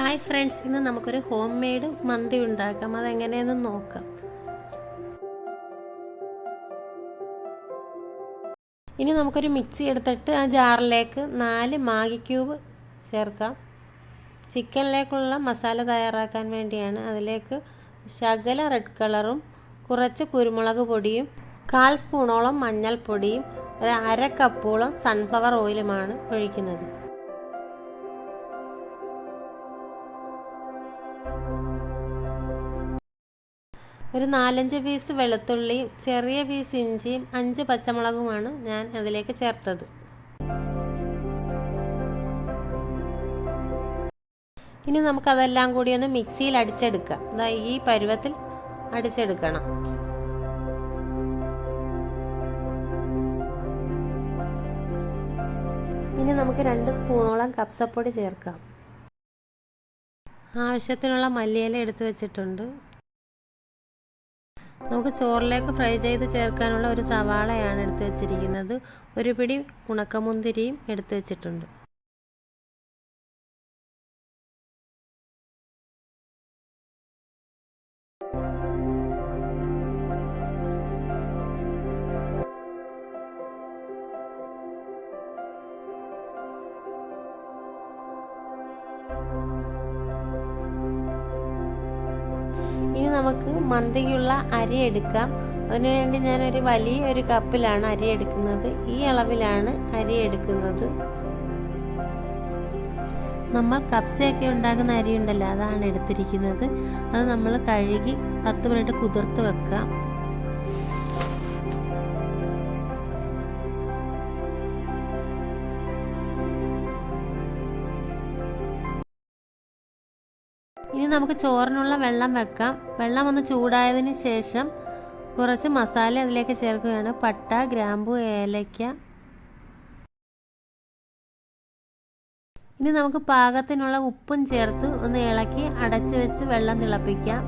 Hi friends ഇന്ന് നമുക്കൊരു home made മന്തി ഉണ്ടാക്കാം. അതെങ്ങനെയെന്ന് നോക്കാം. ഇനി നമുക്കൊരു മിക്സി എടുത്തിട്ട് ആ ജാറിലേക്ക് നാല് മാഗി ക്യൂബ് ചേർക്കാം. ചിക്കനിലേക്കുള്ള മസാല തയ്യാറാക്കാൻ വേണ്ടിയാണ് അതിലേക്ക് ശകല റെഡ് കളറും കുറച്ച് കുരുമുളക് പൊടിയും കാൽ സ്പൂണോളം മഞ്ഞൾപ്പൊടിയും ഒരു അര കപ്പോളം സൺഫ്ലവർ ഓയിലുമാണ് ഒഴിക്കുന്നത്. ഒരു നാലഞ്ച് പീസ് വെളുത്തുള്ളിയും ചെറിയ പീസ് ഇഞ്ചിയും അഞ്ച് പച്ചമുളകുമാണ് ഞാൻ അതിലേക്ക് ചേർത്തത്. ഇനി നമുക്കതെല്ലാം കൂടി ഒന്ന് മിക്സിയിൽ അടിച്ചെടുക്കാം. ഇതാ ഈ പരുവത്തിൽ അടിച്ചെടുക്കണം. ഇനി നമുക്ക് രണ്ട് സ്പൂണോളം കപ്സപ്പൊടി ചേർക്കാം. ആവശ്യത്തിനുള്ള മല്ലിയില എടുത്തു വെച്ചിട്ടുണ്ട്. നമുക്ക് ചോറിലേക്ക് ഫ്രൈ ചെയ്ത് ചേർക്കാനുള്ള ഒരു സവാളയാണ് എടുത്തു വെച്ചിരിക്കുന്നത്. ഒരു പിടി ഉണക്കമുന്തിരിയും എടുത്തു വെച്ചിട്ടുണ്ട്. ഇനി നമുക്ക് മന്തിക്കുള്ള അരി എടുക്കാം. അതിനുവേണ്ടി ഞാനൊരു വലിയ ഒരു കപ്പിലാണ് അരി എടുക്കുന്നത്. ഈ അളവിലാണ് അരി എടുക്കുന്നത്. നമ്മൾ കപ്സയൊക്കെ ഉണ്ടാക്കുന്ന അരി ഉണ്ടല്ലോ അതാണ് എടുത്തിരിക്കുന്നത്. അത് നമ്മൾ കഴുകി പത്ത് മിനിറ്റ് കുതിർത്ത് വെക്കാം. ഇനി നമുക്ക് ചോറിനുള്ള വെള്ളം വെക്കാം. വെള്ളം ഒന്ന് ചൂടായതിന് ശേഷം കുറച്ച് മസാല അതിലേക്ക് ചേർക്കുകയാണ്. പട്ട ഗ്രാമ്പു ഏലയ്ക്ക ഇനി നമുക്ക് പാകത്തിനുള്ള ഉപ്പും ചേർത്ത് ഒന്ന് ഇളക്കി അടച്ചു വെച്ച് വെള്ളം തിളപ്പിക്കാം.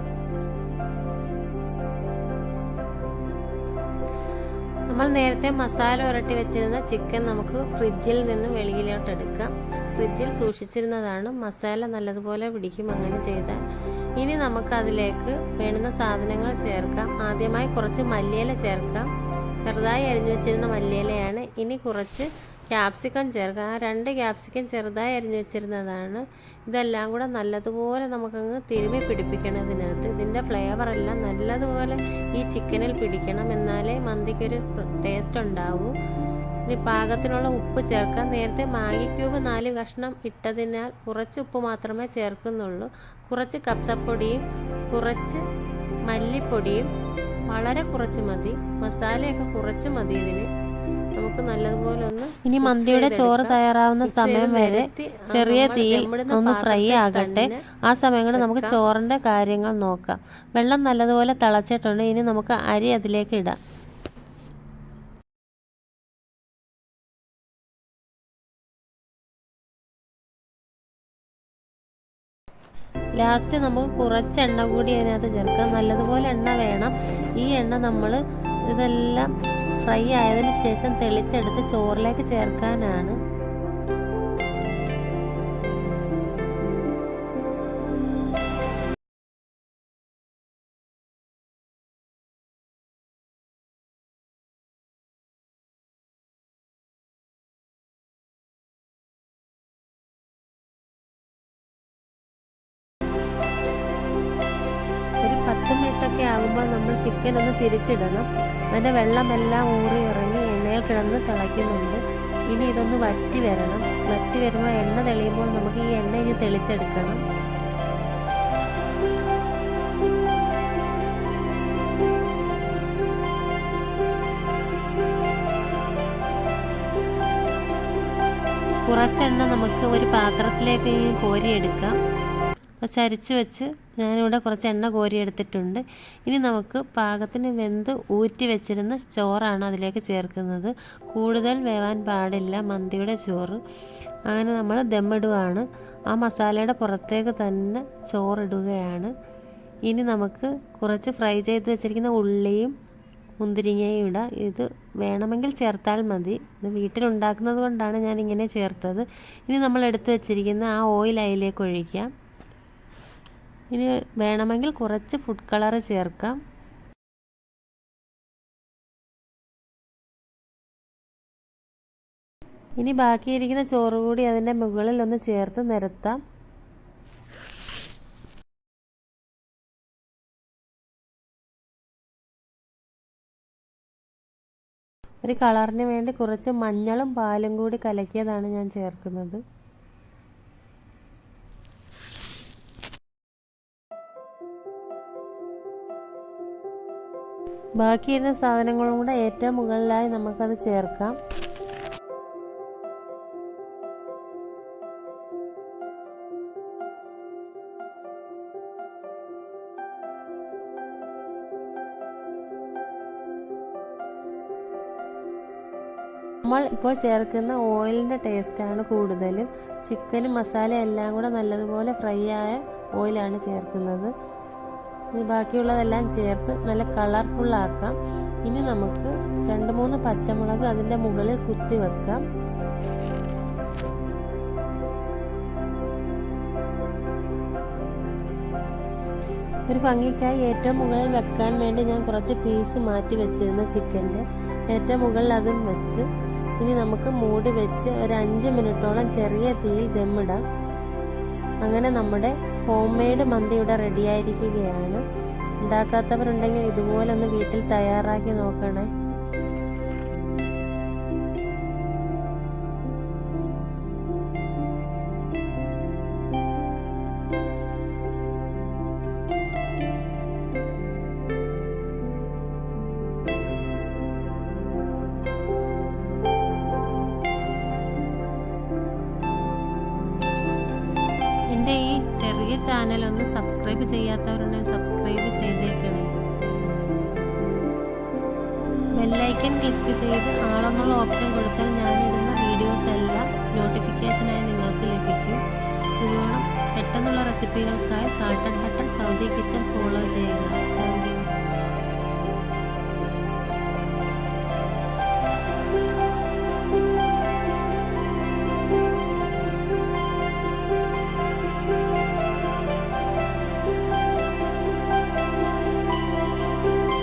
നമ്മൾ നേരത്തെ മസാല ഉരട്ടി വെച്ചിരുന്ന ചിക്കൻ നമുക്ക് ഫ്രിഡ്ജിൽ നിന്ന് വെളിയിലോട്ട് എടുക്കാം. ഫ്രിഡ്ജിൽ സൂക്ഷിച്ചിരുന്നതാണ്. മസാല നല്ലതുപോലെ പിടിക്കും അങ്ങനെ ചെയ്താൽ. ഇനി നമുക്ക് അതിലേക്ക് വേണ്ടുന്ന സാധനങ്ങൾ ചേർക്കാം. ആദ്യമായി കുറച്ച് മല്ലിയില ചേർക്കാം. ചെറുതായി അരിഞ്ഞു വെച്ചിരുന്ന മല്ലിയിലയാണ്. ഇനി കുറച്ച് ക്യാപ്സിക്കം ചേർക്കുക ആ രണ്ട് ക്യാപ്സിക്കം ചെറുതായി അരിഞ്ഞു വെച്ചിരുന്നതാണ്. ഇതെല്ലാം കൂടെ നല്ലതുപോലെ നമുക്കങ്ങ് തിരുമി പിടിപ്പിക്കണം ഇതിനകത്ത്. ഇതിന്റെ ഫ്ലേവറെല്ലാം നല്ലതുപോലെ ഈ ചിക്കനിൽ പിടിക്കണം എന്നാലേ മന്തിക്കൊരു ടേസ്റ്റ് ഉണ്ടാവൂ. ഇനി പാകത്തിനുള്ള ഉപ്പ് ചേർക്കാം. നേരത്തെ മാഗി ക്യൂബ് നാല് കഷ്ണം ഇട്ടതിനാൽ കുറച്ച് ഉപ്പ് മാത്രമേ ചേർക്കുന്നുള്ളൂ. കുറച്ച് കപ്സപ്പൊടിയും കുറച്ച് മല്ലിപ്പൊടിയും വളരെ കുറച്ച് മതി. മസാലയൊക്കെ കുറച്ച് മതി ഇതിന്. നമുക്ക് നല്ലതുപോലെ ഒന്ന് ഇനി മന്തിയുടെ ചോറ് തയ്യാറാവുന്ന സമയം വരെ ചെറിയ തീയിൽ ഒന്ന് ഫ്രൈ ആകട്ടെ. ആ സമയം കൊണ്ട് നമുക്ക് ചോറിന്റെ കാര്യങ്ങൾ നോക്കാം. വെള്ളം നല്ലതുപോലെ തിളച്ചിട്ടുണ്ട്. ഇനി നമുക്ക് അരി അതിലേക്ക് ഇടാം. ലാസ്റ്റ് നമുക്ക് കുറച്ച് എണ്ണ കൂടി അതിനകത്ത് ചേർക്കാം. നല്ലതുപോലെ എണ്ണ വേണം. ഈ എണ്ണ നമ്മൾ ഇതെല്ലാം ഫ്രൈ ആയതിനു ശേഷം തെളിച്ചെടുത്ത് ചോറിലേക്ക് ചേർക്കാനാണ്. മിനിറ്റൊക്കെ ആകുമ്പോൾ നമ്മൾ ചിക്കൻ ഒന്ന് തിരിച്ചിടണം. അതിന്റെ വെള്ളമെല്ലാം ഊറി ഇറങ്ങി എണ്ണയിൽ കിടന്ന് തിളയ്ക്കുന്നുണ്ട്. ഇനി ഇതൊന്ന് വറ്റി വരണം. വറ്റി വരുമ്പോൾ എണ്ണ തെളിയുമ്പോൾ നമുക്ക് ഈ എണ്ണ ഇനി തെളിച്ചെടുക്കണം. കുറച്ചെണ്ണ നമുക്ക് ഒരു പാത്രത്തിലേക്ക് കോരിയെടുക്കാം. അപ്പോൾ ചരിച്ച് വെച്ച് ഞാനിവിടെ കുറച്ച് എണ്ണ കോരി എടുത്തിട്ടുണ്ട് ഇനി നമുക്ക് പാകത്തിന് വെന്ത് ഊറ്റി വെച്ചിരുന്ന ചോറാണ് അതിലേക്ക് ചേർക്കുന്നത്. കൂടുതൽ വേവാൻ പാടില്ല മന്തിയുടെ ചോറ്. അങ്ങനെ നമ്മൾ ദമ്മിടുകയാണ് ആ മസാലയുടെ പുറത്തേക്ക് തന്നെ ചോറിടുകയാണ്. ഇനി നമുക്ക് കുറച്ച് ഫ്രൈ ചെയ്ത് വെച്ചിരിക്കുന്ന ഉള്ളിയും മുന്തിരിങ്ങയും ഇടാം. ഇത് വേണമെങ്കിൽ ചേർത്താൽ മതി. ഇത് വീട്ടിലുണ്ടാക്കുന്നത് കൊണ്ടാണ് ഞാനിങ്ങനെ ചേർത്തത്. ഇനി നമ്മൾ എടുത്തു വെച്ചിരിക്കുന്ന ആ ഓയിൽ അതിലേക്ക് ഒഴിക്കാം. ഇനി വേണമെങ്കിൽ കുറച്ച് ഫുഡ് കളർ ചേർക്കാം. ഇനി ബാക്കിയിരിക്കുന്ന ചോറ് കൂടി അതിന്റെ മുകളിൽ ഒന്ന് ചേർത്ത് നിരത്താം. ഒരു കളറിന് വേണ്ടി കുറച്ച് മഞ്ഞളും പാലും കൂടി കലക്കിയതാണ് ഞാൻ ചേർക്കുന്നത്. ബാക്കിയിരുന്ന സാധനങ്ങളും കൂടെ ഏറ്റവും മുകളിലായി നമുക്കത് ചേർക്കാം. നമ്മൾ ഇപ്പോൾ ചേർക്കുന്ന ഓയിലിന്റെ ടേസ്റ്റാണ് കൂടുതലും. ചിക്കനും മസാല എല്ലാം കൂടെ നല്ലതുപോലെ ഫ്രൈ ആയ ഓയിലാണ് ചേർക്കുന്നത്. ബാക്കിയുള്ളതെല്ലാം ചേർത്ത് നല്ല കളർഫുള്ളാക്കാം ഇനി നമുക്ക് രണ്ട് മൂന്ന് പച്ചമുളക് അതിന്റെ മുകളിൽ കുത്തി വെക്കാം. ഒരു ഭംഗിക്കായി ഏറ്റവും മുകളിൽ വെക്കാൻ വേണ്ടി ഞാൻ കുറച്ച് പീസ് മാറ്റി വെച്ചിരുന്ന ചിക്കന്റെ ഏറ്റവും മുകളിൽ അതും വെച്ച് ഇനി നമുക്ക് മൂടി വെച്ച് ഒരു അഞ്ച് മിനിറ്റോളം ചെറിയ തീയിൽ ദമ്മിടാം അങ്ങനെ നമ്മുടെ ഹോം മെയ്ഡ് മന്തി ഇവിടെ റെഡിയായിരിക്കുകയാണ് ഉണ്ടാക്കാത്തവരുണ്ടെങ്കിൽ ഇതുപോലെ ഒന്ന് വീട്ടിൽ തയ്യാറാക്കി നോക്കണേ. എന്റെ ഈ ചെറിയ ചാനൽ ഒന്ന് സബ്സ്ക്രൈബ് ചെയ്യാത്തവരുണ്ടെങ്കിൽ സബ്സ്ക്രൈബ് ചെയ്തേക്കണേ. ബെല്ലൈക്കൻ ക്ലിക്ക് ചെയ്ത് ആളെന്നുള്ള ഓപ്ഷൻ കൊടുത്താൽ ഞാനിടുന്ന വീഡിയോസ് എല്ലാം നോട്ടിഫിക്കേഷനായി നിങ്ങൾക്ക് ലഭിക്കും. ഇതുപോലെ പെട്ടെന്നുള്ള റെസിപ്പികൾക്കായി salt and butter Saudi kitchen